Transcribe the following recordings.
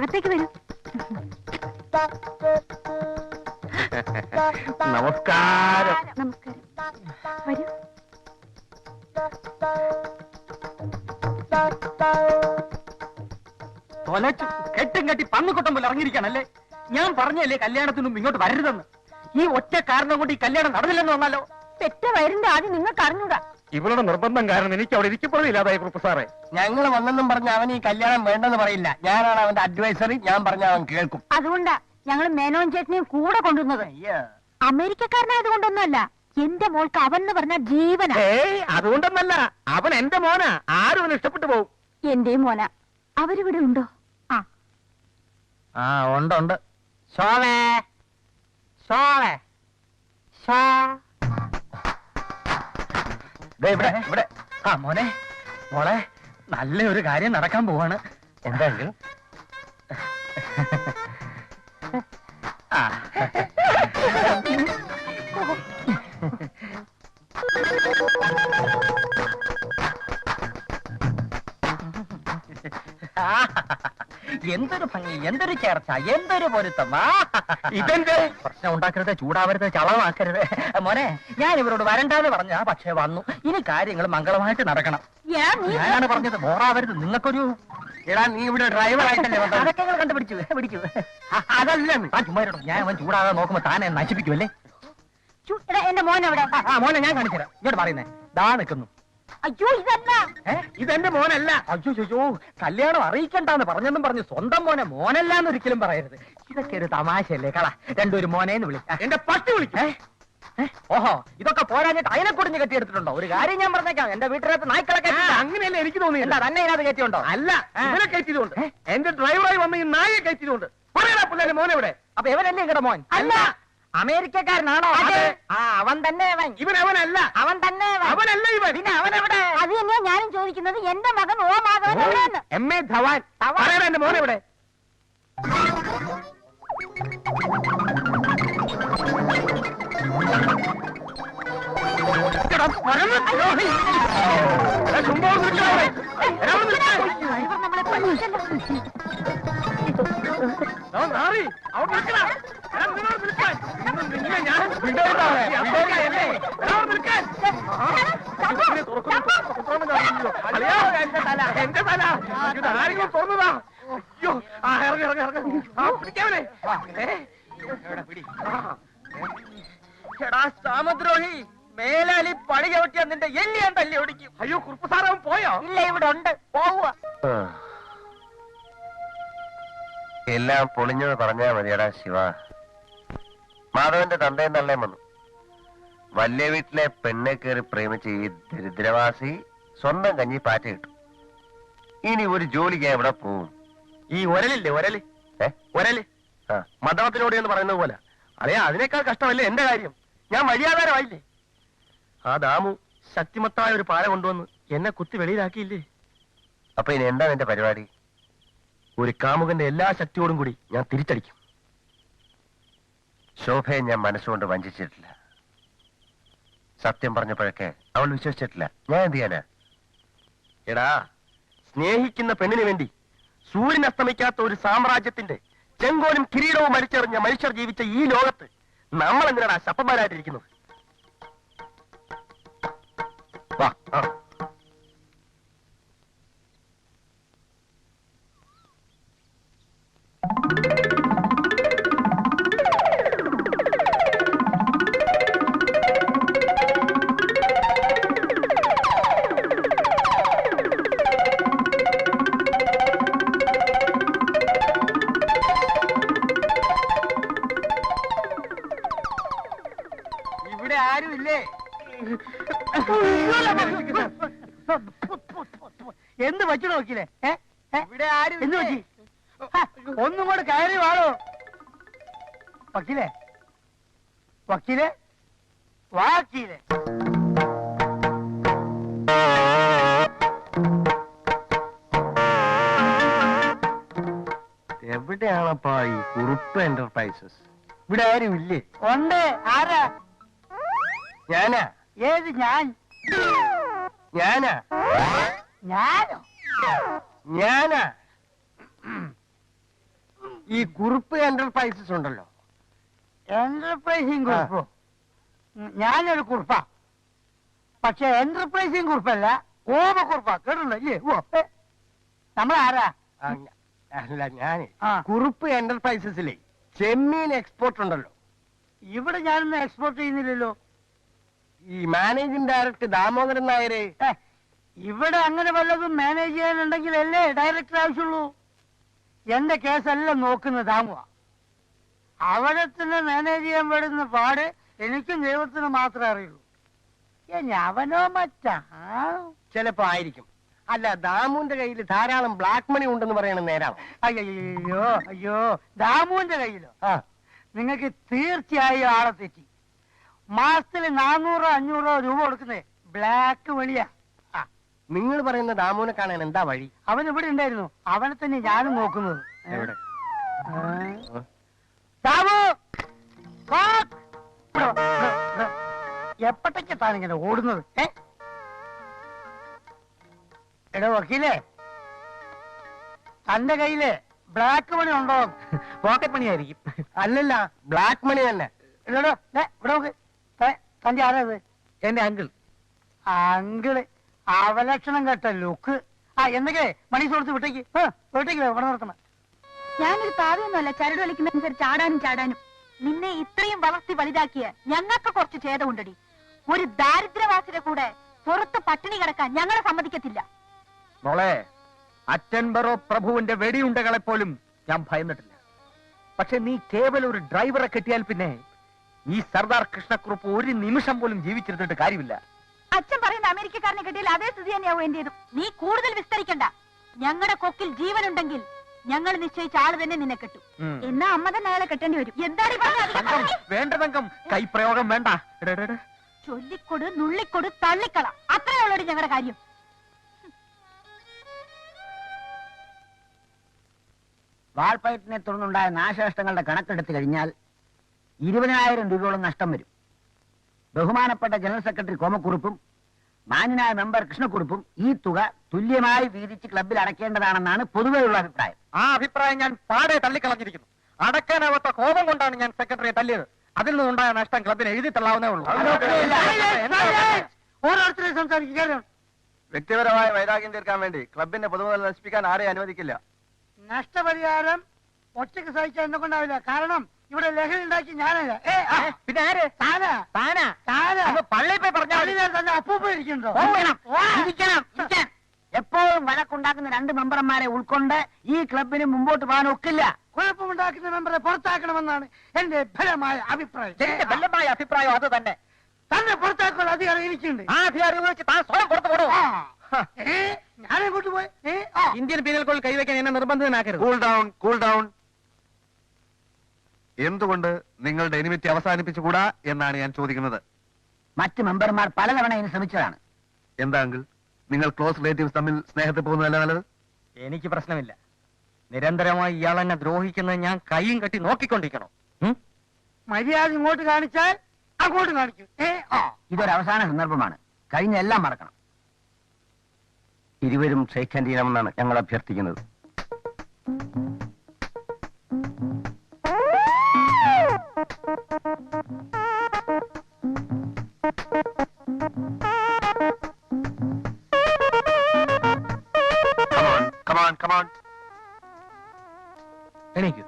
അകത്തേക്ക് വരൂ. നമസ്കാരം. നമസ്കാരം. വരൂ. തൊലച്ചു കെട്ടും കെട്ടി പന്നുകൊട്ടം പോലെ ഇറങ്ങിയിരിക്കാണല്ലേ ഞാൻ പറഞ്ഞല്ലേ കല്യാണത്തിനും ഇങ്ങോട്ട് വരരുതെന്ന്. ഈ ഒറ്റ കാരണം കൊണ്ട് ഈ കല്യാണം നടന്നില്ലെന്ന് വന്നാലോ പെറ്റ വയറിന്റെ ആദ്യം നിങ്ങൾക്ക് അറിഞ്ഞൂടാ. ഇവളുടെ നിർബന്ധം കാരണം എനിക്ക് അവിടെ ഇരിക്കപ്പെടുന്നില്ലാതായി കുറുപ്പ് സാറേ. ഞങ്ങൾ വന്നെന്നും പറഞ്ഞ അവൻ ഈ കല്യാണം വേണ്ടെന്ന് പറയില്ല. ഞാനാണ് അവന്റെ അഡ്വൈസറി ഞാൻ പറഞ്ഞ അവൻ കേൾക്കും. അതുകൊണ്ടാ ഞങ്ങൾ മേനോൻ ചേട്ടനെയും കൂടെ കൊണ്ടുവന്നത്. അമേരിക്കക്കാരനായത് കൊണ്ടൊന്നുമല്ല എന്റെ മോൾക്ക് അവൻ എന്ന് പറഞ്ഞ ജീവന. ഏയ് അതുകൊണ്ടൊന്നല്ല. അവൻ എന്റെ മോനാ. ആരും അവൻ ഇഷ്ടപ്പെട്ടു പോകും എന്റെയും മോന. അവരിവിടെ ഉണ്ടോ? ആ. ആ ഉണ്ട് ഉണ്ട്. ശോവേ ശോവേ ശോ ദേ ഇവിടെ ഇവിടെ. ആ മോനെ. മോളെ നല്ല ഒരു കാര്യം നടക്കാൻ പോവാണ്. എന്തായാലും ആ. എന്തൊരു ഭംഗി എന്തൊരു ചേർച്ച എന്തൊരു പൊരുത്തം. ഇതെന്ത്? ഇതെന്റെ പ്രശ്നം ഉണ്ടാക്കരുത് ചൂടാവരുത് ചളവാക്കരുത്. മോനെ ഞാൻ ഇവരോട് വരണ്ടാന്ന് പറഞ്ഞ പക്ഷേ വന്നു. ഇനി കാര്യങ്ങൾ മംഗളമായിട്ട് നടക്കണം. ഞാനാണ് പറഞ്ഞത് ബോറാവരുത്. നിങ്ങൾക്കൊരു എടാ നീ ഇവിടെ ഡ്രൈവർ ആയിട്ടല്ലേ അതൊക്കെ കണ്ടുപിടിച്ചു പിടിച്ചു. അതല്ല. ഞാൻ അവൻ ചൂടാകാതെ നോക്കുമ്പോ താനെ നശിപ്പിക്കുമല്ലേ എന്റെ മോൻ എവിടെ ആ, ആ മോനെ ഞാൻ കാണിച്ചുതരാം. ഇങ്ങോട്ട് പറയുന്നേ. ദാ നിൽക്കുന്നു അയ്യോ ഇതല്ല ഇതെന്റെ മോനല്ല. അയ്യോ അയ്യോ കല്യാണം അറിയിക്കണ്ടെന്ന് പറഞ്ഞെന്നും പറഞ്ഞു സ്വന്തം മോനെ മോനല്ലാന്ന് ഒരിക്കലും പറയരുത്. ഇതൊക്കെ ഒരു തമാശയല്ലേ കള. രണ്ടൊരു മോനേന്ന് വിളിക്ക എന്റെ പട്ടി വിളിക്കും? ഓഹോ ഇതൊക്കെ പോരാഞ്ഞിട്ട് അതിനെ കുടിഞ്ഞ് കെട്ടിയെടുത്തിട്ടുണ്ടോ? ഒരു കാര്യം ഞാൻ പറഞ്ഞേക്കാം. എന്റെ വീട്ടിനകത്ത് നായ്ക്കളെ അങ്ങനെയല്ല എനിക്ക് തോന്നിയില്ല എന്താ തന്നെ ഇതിനകത്ത് കയറ്റിയുണ്ടോ അല്ല ഇവരെ ഇവനെ കയറ്റിയതുകൊണ്ട്? എന്റെ ഡ്രൈവറായി വന്ന ഈ നായെ കയറ്റിയതുകൊണ്ട്. പറയാ പിള്ളേരെ മോനെ ഇവിടെ അപ്പൊ ഇവനല്ലേ ഇങ്ങടെ മോൻ? അല്ല. അമേരിക്കക്കാരനാണോ. ആ അവൻ തന്നെ അവൻ ഇവൻ അവനല്ല അവൻ തന്നെ അവൻ. അവനല്ല ഇവൻ പിന്നെ അവനെവിടെ അത് തന്നെയാ ഞാനും ചോദിക്കുന്നത് എന്റെ മകൻ ഓ മാധവൻ എവിടെയെന്ന് എം എ ധവാൻ ധവാൻ. പറയടാ എന്റെ മോനെ ഇവിടെ എടാ, പരമ ദ്രോഹി. എടാ, ചുമ്മാ ഒന്ന് നിൽക്കടാ അവിടെ. എടാ, അവിടെ നിൽക്ക്. ഡ്രൈവർ നമ്മളെ പറ്റിച്ചല്ലോ. എടാ, നാറി, അവിടെ നിൽക്കടാ. എന്റെ തല, ആരെങ്കിലും തുറന്നതാ അയ്യോ ആ ഇറങ്ങി ഇറങ്ങി ഇറങ്ങി ആ പിടിക്കാവനെ എടാ സാമദ്രോഹി മേലാലി പണി ചവിട്ടിയ നിന്റെ എല്ലി ഞാൻ തല്ലി ഓടിക്കും അയ്യോ കുറുപ്പ് സാറവൻ പോയോ ഇല്ല ഇവിടെ ഉണ്ട്. പോവുക. എല്ലാം പൊളിഞ്ഞത് പറഞ്ഞാ മതിയടാ ശിവ. മാധവന്റെ തന്തയും തള്ളയും വന്നു. വല്യ വീട്ടിലെ പെണ്ണെ കയറി പ്രേമിച്ച ഈ ദരിദ്രവാസി സ്വന്തം കഞ്ഞി പാറ്റ കിട്ടും ഇനി ഒരു ജോലിക്ക് എവിടെ പോവും. ഈ ഒരലില്ലേ ഒരൽ? ഒരൽ? ആ. മദ്രാത്തിനോട് എന്ന് പറയുന്നത് പോലെ. അളിയാ അതിനേക്കാൾ കഷ്ടമല്ലേ എന്റെ കാര്യം? ഞാൻ വഴിയാധാരമായില്ലേ ആ ദാമു ശക്തിമത്തായ ഒരു പാല കൊണ്ടുവന്ന് എന്നെ കുത്തി വെളിയിലാക്കിയില്ലേ? അപ്പൊ ഇനി എന്താ നിന്റെ പരിപാടി? ഒരു കാമുകന്റെ എല്ലാ ശക്തിയോടും കൂടി ഞാൻ തിരിച്ചടിക്കും. ശോഭയെ ഞാൻ മനസ്സുകൊണ്ട് വഞ്ചിച്ചിട്ടില്ല. സത്യം പറഞ്ഞപ്പോഴൊക്കെ അവൾ വിശ്വസിച്ചിട്ടില്ല. ഞാൻ എന്ത് ചെയ്യാനാ? എടാ സ്നേഹിക്കുന്ന പെണ്ണിന് വേണ്ടി സൂര്യൻ അസ്തമിക്കാത്ത ഒരു സാമ്രാജ്യത്തിന്റെ ചെങ്കോലും കിരീടവും മരിച്ചെറിഞ്ഞ മനുഷ്യർ ജീവിച്ച ഈ ലോകത്ത് നമ്മൾ എന്തിനാണ് ശപ്പന്മാരായിട്ടിരിക്കുന്നത്? വാ ആ. എന്ത് നോക്കിയില്ലേ? ഇവിടെ ആരും എന്ത് പറ്റി? ഹ, ഒന്നും കൂടെ കയറി വാളോ വക്കീലേ? വക്കീലേ? വാക്കീലേ. എവിടെയാണപ്പാ ഈ കുറുപ്പ് എന്റർപ്രൈസസ് ഇവിടെ ആരും ഇല്ലേ? ഉണ്ട്. ആരാ? ഞാനാ? ഏത് ഞാൻ? ഞാനാ? ഞാനോ? ഞാനാ. ഈ കുറുപ്പ് എന്റർപ്രൈസസ് ഉണ്ടല്ലോ. എന്റർപ്രൈസിംഗ് കുറിപ്പോ. ഞാനൊരു കുറിപ്പാ. പക്ഷെ എന്റർപ്രൈസിംഗ് കുറിപ്പല്ല ഓമ കുറിപ്പാ. കേട്ടിട്ടുണ്ടോ? ഇല്ലേ? ഓ നമ്മളാരാ? അല്ല ആ. കുറുപ്പ് എന്റർപ്രൈസസിലെ ചെമ്മീൻ എക്സ്പോർട്ട് ഉണ്ടല്ലോ. ഇവിടെ ഞാനൊന്നും എക്സ്പോർട്ട് ചെയ്യുന്നില്ലല്ലോ. ഈ മാനേജിംഗ് ഡയറക്ടർ ദാമോദരൻ നായരെ. ഇവിടെ അങ്ങനെ വല്ലതും മാനേജ് ചെയ്യാനുണ്ടെങ്കിലല്ലേ ഡയറക്ടർ ആവശ്യമുള്ളൂ? എന്റെ കേസെല്ലാം നോക്കുന്നത് താങ്ങുക അവിടെ തന്നെ മാനേജ് ചെയ്യാൻ പെടുന്ന പാട് എനിക്കും ദൈവത്തിന് മാത്രമേ അറിയുള്ളൂ. അവനോ മറ്റാ? ചിലപ്പോ ആയിരിക്കും. അല്ല ദാമുവിന്റെ കയ്യിൽ ധാരാളം ബ്ലാക്ക് മണി ഉണ്ടെന്ന് പറയണ നേരാണ് അയ്യോ അയ്യോ ദാമുവിന്റെ കയ്യിലോ? നിങ്ങൾക്ക് തീർച്ചയായും ആളെ തെറ്റി. മാസത്തിൽ നാനൂറോ അഞ്ഞൂറോ രൂപ കൊടുക്കുന്നേ. ബ്ലാക്ക് ആ, നിങ്ങൾ പറയുന്ന ദാമുവിനെ കാണാൻ എന്താ വഴി? അവൻ ഇവിടെ ഉണ്ടായിരുന്നു. അവനെ തന്നെ ഞാനും നോക്കുന്നത്? എവിടെ. ദാമു! ഓടുന്നത്? ഏ? എടോ വക്കീലേ. തന്റെ കയ്യിൽ ബ്ലാക്ക് മണി ഉണ്ടോ? പോക്കറ്റ് മണി ആയിരിക്കും അല്ലല്ല. ബ്ലാക്ക് മണി തന്നെ. ദേ, ഇവിടെ നോക്ക്. തന്റെ ആരാത് എന്റെ അങ്കിൾ. അങ്കിൾ. അവലക്ഷണം കേട്ട ലുക്ക് ആ എന്തൊക്കെ മണി കൊടുത്ത് വിട്ടേക്ക്. വിട്ടേക്ക് ഇവിടെ നിർത്തണം ഞാനൊരു പാവയൊന്നുമല്ല ചരട് വലിക്കുന്നതനുസരിച്ച് ചാടാനും ചാടാനും. നിന്നെ ഇത്രയും വളർത്തി വലുതാക്കിയ ഞങ്ങൾക്ക് കുറച്ച് ഛേദമുണ്ടടി. ഒരു ദാരിദ്ര്യവാസിയുടെ കൂടെ പുറത്ത് പട്ടിണി കിടക്കാൻ ഞങ്ങളെ സമ്മതിക്കത്തില്ല. മോളെ അച്ഛൻബറോ പ്രഭുവിന്റെ വെടിയുണ്ടകളെ പോലും ഞാൻ ഭയന്നിട്ടില്ല. പക്ഷെ നീ കേവലം ഒരു ഡ്രൈവറെ കെട്ടിയാൽ പിന്നെ ഈ സർദാർ കൃഷ്ണക്കുറുപ്പ് ഒരു നിമിഷം പോലും ജീവിച്ചിരുന്നിട്ട് കാര്യമില്ല. അമേരിക്കക്കാരനെ കിട്ടിയാൽ അതേ സ്ഥിതി തന്നെയാവും എന്റേതും നീ കൂടുതൽ വിസ്തരിക്കണ്ട. ഞങ്ങളുടെ കൊക്കിൽ ജീവനുണ്ടെങ്കിൽ ഞങ്ങൾ നിശ്ചയിച്ച ആൾ തന്നെ നിന്നെ കിട്ടും. എന്നാ അമ്മ തന്നെ അയാളെ കെട്ടേണ്ടി വരും. എന്താണ്? വേണ്ട തങ്കം. കൈപ്രയോഗം വേണ്ട. ചൊല്ലിക്കൊട് നുള്ളിക്കൊട് തള്ളിക്കള. അത്രേ ഉള്ളൊരു ഞങ്ങളുടെ കാര്യം. വാൾപ്പയറ്റിനെ തുടർന്നുണ്ടായ നാശനഷ്ടങ്ങളുടെ കണക്കെടുത്തു കഴിഞ്ഞാൽ ഇരുപതിനായിരം രൂപയോളം നഷ്ടം വരും. ബഹുമാനപ്പെട്ട ജനറൽ സെക്രട്ടറി കോമക്കുറുപ്പും മാന്യനായ മെമ്പർ കൃഷ്ണക്കുറുപ്പും ഈ തുക തുല്യമായി വീതിച്ച് ക്ലബിൽ അടയ്ക്കേണ്ടതാണെന്നാണ് പൊതുവെയുള്ള അഭിപ്രായം. ആ അഭിപ്രായം ഞാൻ പാടെ തള്ളിക്കളഞ്ഞിരിക്കുന്നു. അടക്കാനാവാത്ത കോപം കൊണ്ടാണ് ഞാൻ സെക്രട്ടറിയെ തല്ലിയത്. അതിൽ നിന്നുണ്ടായ നഷ്ടം ക്ലബിന് എഴുതി തള്ളാവുന്നേ ഉള്ളൂ. ഓരോരുത്തരെയും സംസാരിക്കുക വ്യക്തിപരമായ വൈരാഗ്യം തീർക്കാൻ വേണ്ടി ക്ലബിന്റെ പൊതുമുതൽ നശിപ്പിക്കാൻ ആരെയും അനുവദിക്കില്ല. നഷ്ടപരിഹാരം ഒറ്റയ്ക്ക് സഹിക്കാൻ എന്നെ കൊണ്ടാവില്ല കാരണം ഇവിടെ ലഹരി ഉണ്ടാക്കി ഞാനല്ല. ഏ, ആ, പിന്നെ ആര്? താനാ. താനാ? താനാ. അങ്ങ് പള്ളിയിൽ പോയി പറഞ്ഞാൽ. പള്ളിയിൽ തന്നെ അപ്പൂപ്പ ഇരിക്കുന്നുണ്ടോ? പോകണം, ഇരിക്കണം, ഇരിക്കാൻ. എപ്പോഴും വഴക്കുണ്ടാക്കുന്ന രണ്ട് മെമ്പർമാരെ ഉൾക്കൊണ്ട് ഈ ക്ലബിന് മുമ്പോട്ട് പോകാൻ ഒക്കില്ല. കുഴപ്പമുണ്ടാക്കുന്ന മെമ്പറെ പുറത്താക്കണമെന്നാണ് എന്റെ ഫലമായ അഭിപ്രായം. എന്റെ ബലമായ അഭിപ്രായം അത് തന്നെ. തന്നെ പുറത്താക്കാനുള്ള അധികാരം എനിക്കുണ്ട്. ആ അധികാരം ഉപയോഗിച്ച് താൻ സ്വയം പുറത്തു പോടോ. ആ. ഏ, ഞാനെങ്ങോട്ട് പോയി? ഏ, ആ. ഇന്ത്യൻ പീനൽ കോഡ് കൈവയ്ക്കാൻ എന്നെ നിർബന്ധിതനാക്കരുത്. കൂൾ ഡൗൺ കൂൾ ഡൗൺ എന്തുകൊണ്ട് നിങ്ങളുടെ എനിമിറ്റി അവസാനിപ്പിച്ചുകൂടാ എന്നാണ് ഞാൻ ചോദിക്കുന്നത്? മറ്റ് മെമ്പർമാർ പലതവണ ഇതിന് ശ്രമിച്ചതാണ്. എന്താ അങ്കിൾ? നിങ്ങൾ ക്ലോസ് റിലേറ്റീവ്സ് തമ്മിൽ സ്നേഹത്തിൽ പോകുന്നതല്ല നല്ലത്? എനിക്ക് പ്രശ്നമില്ല. നിരന്തരമായി ഇയാൾ എന്നെ ദ്രോഹിക്കുന്നത് ഞാൻ കൈയും കെട്ടി നോക്കിക്കൊണ്ടിരിക്കണം? മര്യാദ ഇങ്ങോട്ട് കാണിച്ചാൽ അങ്ങോട്ട് കാണിക്കും. ഏ ആ. ഇതൊരു അവസാന സന്ദർഭമാണ്. കഴിഞ്ഞ എല്ലാം മറക്കണം. ഇരുവരും ക്ഷയിക്കാൻ ചെയ്യണമെന്നാണ് ഞങ്ങൾ അഭ്യർത്ഥിക്കുന്നത്. On, come on, come on. എണീക്കൂ.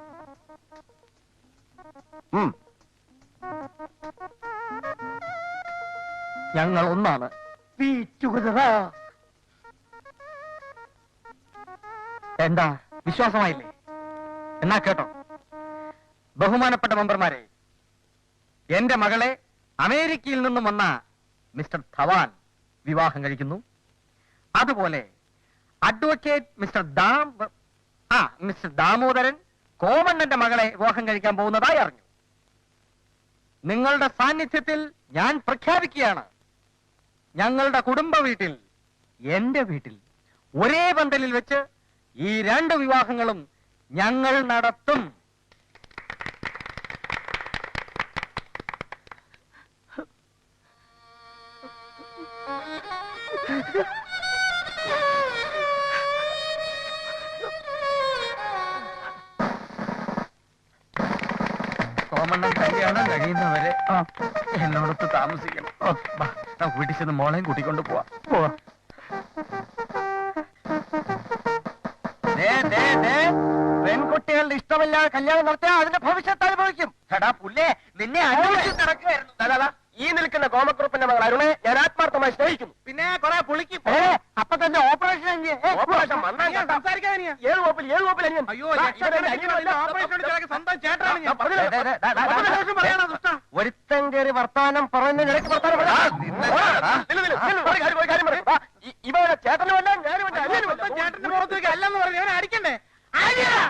ഞങ്ങൾ ഒന്നാണ്. എന്താ വിശ്വാസമായില്ലേ എന്നാ കേട്ടോ ബഹുമാനപ്പെട്ട മെമ്പർമാരെ എന്റെ മകളെ അമേരിക്കയിൽ നിന്നും വന്ന മിസ്റ്റർ ധവാൻ വിവാഹം കഴിക്കുന്നു അതുപോലെ അഡ്വക്കേറ്റ് മിസ്റ്റർ ദാം ആ മിസ്റ്റർ ദാമോദരൻ കോമണ്ണന്റെ മകളെ വിവാഹം കഴിക്കാൻ പോകുന്നതായി അറിഞ്ഞു. നിങ്ങളുടെ സാന്നിധ്യത്തിൽ ഞാൻ പ്രഖ്യാപിക്കുകയാണ്. ഞങ്ങളുടെ കുടുംബ വീട്ടിൽ എന്റെ വീട്ടിൽ ഒരേ പന്തലിൽ വെച്ച് ഈ രണ്ട് വിവാഹങ്ങളും ഞങ്ങൾ നടത്തും. കോമണ്ണൻ കല്യാണം കഴിയുന്നവരെ എന്നോടൊത്ത് താമസിക്കണം. നമുക്ക് വീട്ടിൽ ചെന്ന് മോളെയും കൂട്ടിക്കൊണ്ട് പോവാം. പോവാ പെൺകുട്ടികളുടെ ഇഷ്ടമില്ലാതെ കല്യാണം നടത്തിയാൽ അതിന്റെ ഭവിഷ്യത്ത് അനുഭവിക്കും. എടാ പുല്ലേ നിന്നെ അന്വേഷിച്ച് നടക്കുകയായിരുന്നു ഈ നിൽക്കുന്ന കോമക്കുറുപ്പിന്റെ മകൾ അരുണെ ഞാൻ ആത്മാർത്ഥമായി സ്നേഹിക്കുന്നു പിന്നെ കുറെ പുളിക്കും ഏ, അപ്പൊ തന്നെ ഓപ്പറേഷൻ ഓപ്പറേഷൻ ഏഴ് കോപ്പിൽ ഏഴ് കോപ്പിൽ അനിയൻ അയ്യോ സ്വന്തം ചേട്ടനാണ് ഒരുത്തൻ കയറി വർത്താനം പറയുന്നതിനിടയ്ക്ക് വർത്താനം ഇവരുടെ ചേട്ടനുമല്ല ഞാനും എന്റെ അനിയനുമല്ല ചേട്ടന്റെ പുറത്തേക്ക് അല്ലെന്ന് പറഞ്ഞു ഞാൻ അടിക്കണ്ടേ ഇവരെ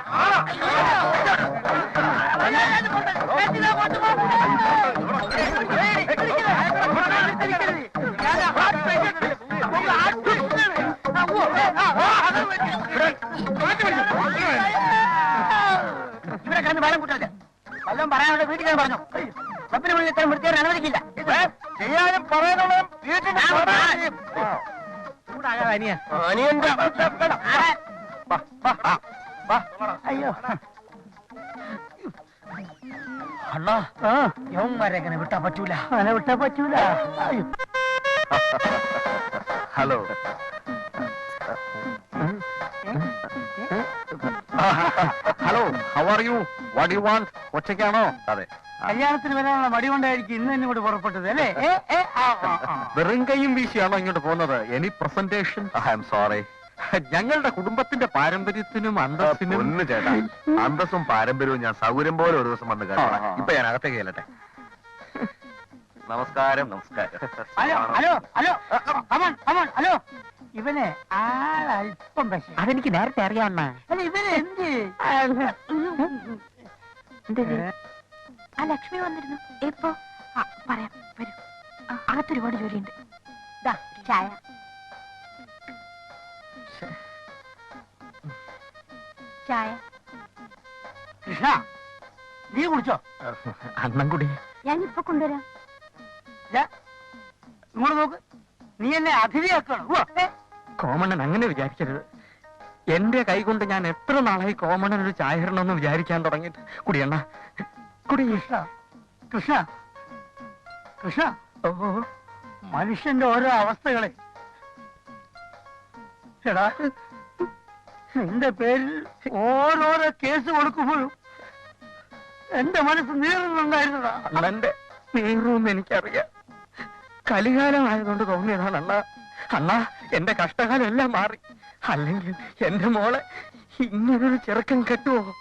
ഞാൻ പറഞ്ഞു. പപ്പിന് മുന്നിൽ ഇത്തരം വൃത്തിയാൻ അനുവദിക്കില്ല ചെയ്യാനും പറയാനുള്ളതും അനിയന്റെ അയ്യോ. അണ്ണാ യവന്മാരെ എങ്ങനെ വിട്ടാ പറ്റൂല. അങ്ങനെ വിട്ടാ പറ്റൂല. അയ്യോ. Hello. Hello how are you what you want ഒറ്റയ്ക്കാണോ? അതെ. കല്യാണത്തിന് വരാനുള്ള മടി കൊണ്ടായിരിക്കും ഇന്ന് തന്നെ ഇവിടെ പുറപ്പെട്ടത് അല്ലേ. വെറും കൈയും വീശിയാണോ ഇങ്ങോട്ട് പോകുന്നത്? Any presentation I am sorry ഞങ്ങളുടെ കുടുംബത്തിന്റെ പാരമ്പര്യത്തിനും അന്തസ്സിനും ഒന്ന് ചേട്ടാ. അന്തസ്സും പാരമ്പര്യവും ഞാൻ സൗകര്യം പോലെ ഒരു ദിവസം വന്ന് കേട്ടോ ഇപ്പൊ ഞാൻ അകത്തേക്ക് ചെല്ലട്ടെ. നമസ്കാരം നമസ്കാരം. Hello hello hello. Come on come on hello. ഇവനെ ആളല്പം പക്ഷേ അതെനിക്ക് നേരത്തെ അറിയാവുന്ന അല്ല ഇവനെ എന്ത്? ആ ലക്ഷ്മി വന്നിരുന്നു. എപ്പോ? ആ, പറയാം വരൂ. ആ, അകത്ത് ഒരുപാട് ജോലിയുണ്ട്. ദാ ചായ. ചായ. കൃഷ്ണ നീ കുടിച്ചോ? അണ്ണം കൂടി. ഞാൻ ഇപ്പൊ കൊണ്ടുവരാം. ദാ, ഇങ്ങോട്ട് നോക്ക്. നീ എന്നെ അതിഥിയാക്കണം. കോമണ്ണൻ അങ്ങനെ വിചാരിക്കരുത്. എന്റെ കൈ കൊണ്ട് ഞാൻ എത്ര നാളായി കോമണ്ണൻ ഒരു ചായ ഇടണമെന്ന് വിചാരിക്കാൻ തുടങ്ങിയിട്ട്? കുടിയണ്ണ. കുടി കൃഷ്ണ. കൃഷ്ണ. കൃഷ്ണ. ഓ. മനുഷ്യന്റെ ഓരോ അവസ്ഥകളെ. എടാ നിന്റെ പേരിൽ ഓരോരോ കേസ് കൊടുക്കുമ്പോഴും എന്റെ മനസ്സ് നീറുന്നുണ്ടായിരുന്നതാ. അണ്ണന്റെ നീറുമെന്ന് എനിക്കറിയാം. കലികാലമായതുകൊണ്ട് തോന്നിയതാണ് അണ്ണ അണ്ണ എന്റെ കഷ്ടകാലം എല്ലാം മാറി. അല്ലെങ്കിൽ എന്റെ മോളെ ഇങ്ങനൊരു ചെറുക്കൻ കെട്ടുവോ?